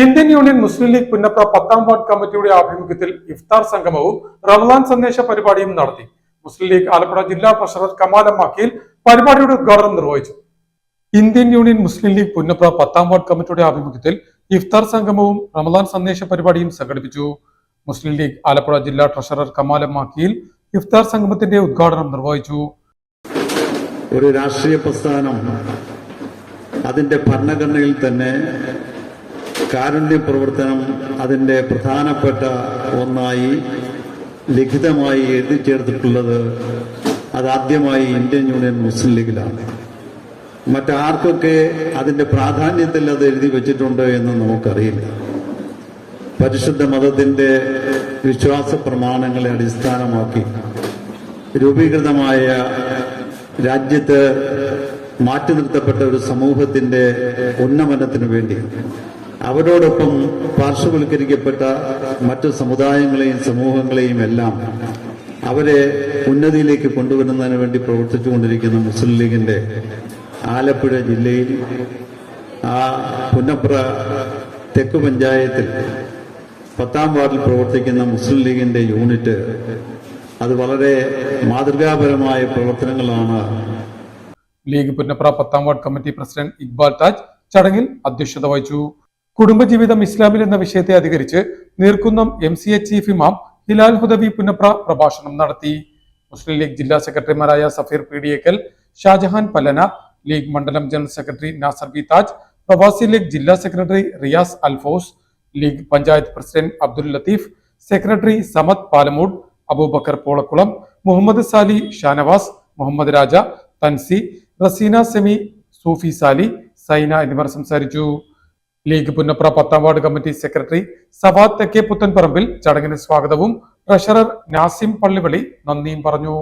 Indian Union Muslim League Punnapra പത്താം ward കമ്മിറ്റിയുടെ ആഭിമുഖ്യത്തിൽ ഇഫ്താർ സംഗമവും റമദാൻ സന്ദേശ പരിപാടിയും നടത്തി. മുസ്ലിം ലീഗ് ആലപ്പുഴ ജില്ലാ പ്രസിഡന്റ് കമാൽ മാക്കിയിൽ പരിപാടിയുടെ ഉദ്ഘാടനം നിർവഹിച്ചു. Indian union Muslim league Punnapra പത്താം വാർഡ് കമ്മിറ്റിയുടെ ആഭിമുഖ്യത്തിൽ ഇഫ്താർ സംഗമവും റമദാൻ സന്ദേശ പരിപാടിയും സംഘടിപ്പിച്ചു. മുസ്ലിം ലീഗ് ആലപ്പുഴ ജില്ലാ ട്രഷറർ കമാൽ ഇഫ്താർ സംഗമത്തിന്റെ ഉദ്ഘാടനം നിർവഹിച്ചു. ഒരു രാഷ്ട്രീയ പ്രസ്ഥാനം അതിന്റെ ഭരണഘടനയിൽ തന്നെ കാരുണ്യ പ്രവർത്തനം അതിന്റെ പ്രധാനപ്പെട്ട ഒന്നായി ലിഖിതമായി എഴുതി ചേർത്തിട്ടുള്ളത് അതാദ്യമായി ഇന്ത്യൻ യൂണിയൻ മുസ്ലിം ലീഗിലാണ്. മറ്റാർക്കൊക്കെ അതിന്റെ പ്രാധാന്യത്തിൽ അത് എഴുതി വെച്ചിട്ടുണ്ട് എന്ന് നമുക്കറിയില്ല. പരിശുദ്ധ മതത്തിന്റെ വിശ്വാസ പ്രമാണങ്ങളെ അടിസ്ഥാനമാക്കി രൂപീകൃതമായ രാജ്യത്ത് മാറ്റി നിർത്തപ്പെട്ട ഒരു സമൂഹത്തിന്റെ ഉന്നമനത്തിനു വേണ്ടി അവരോടൊപ്പം പാർശ്വവൽക്കരിക്കപ്പെട്ട മറ്റ് സമുദായങ്ങളെയും സമൂഹങ്ങളെയും എല്ലാം അവരെ ഉന്നതിയിലേക്ക് കൊണ്ടുവരുന്നതിന് വേണ്ടി പ്രവർത്തിച്ചുകൊണ്ടിരിക്കുന്ന മുസ്ലിം ലീഗിന്റെ ആലപ്പുഴ ജില്ലയിൽ ആ പുന്നപ്ര തെക്ക് പഞ്ചായത്തിൽ പത്താം വാർഡിൽ പ്രവർത്തിക്കുന്ന മുസ്ലിം ലീഗിന്റെ യൂണിറ്റ് അത് വളരെ മാതൃകാപരമായ പ്രവർത്തനങ്ങളാണ്. ലീഗ് പുന്നപ്ര പത്താം ward committee president Iqbal Taj ചടങ്ങിൽ അധ്യക്ഷത വഹിച്ചു. കുടുംബജീവിതം ഇസ്ലാമിൽ എന്ന വിഷയത്തെ അധികരിച്ച് Neerkunnam M C H chief ഇമാം ഹിലാൽ ഹുദവി പുന്നപ്ര പ്രഭാഷണം നടത്തി. മുസ്ലിം ലീഗ് ജില്ലാ സെക്രട്ടറിമാരായ Safeer P D Ekkal Shajahan Pallana league മണ്ഡലം general secretary Nasar B Taj പ്രവാസി ലീഗ് ജില്ലാ secretary Riyas Alfos league panchayat president Abdul Latheef secretary Samad Palamoodu Abubakar Polakulam Muhammad Sali Shanavas Muhammad Raja Thansi Raseena Semi Sufi Sali Saina എന്നിവർ സംസാരിച്ചു. League Punnapra പത്താം ward committee secretary Savad തെക്കേ പുത്തൻപറമ്പിൽ ചടങ്ങിന് സ്വാഗതവും treasurer Nazim പള്ളിവളി നന്ദിയും പറഞ്ഞു.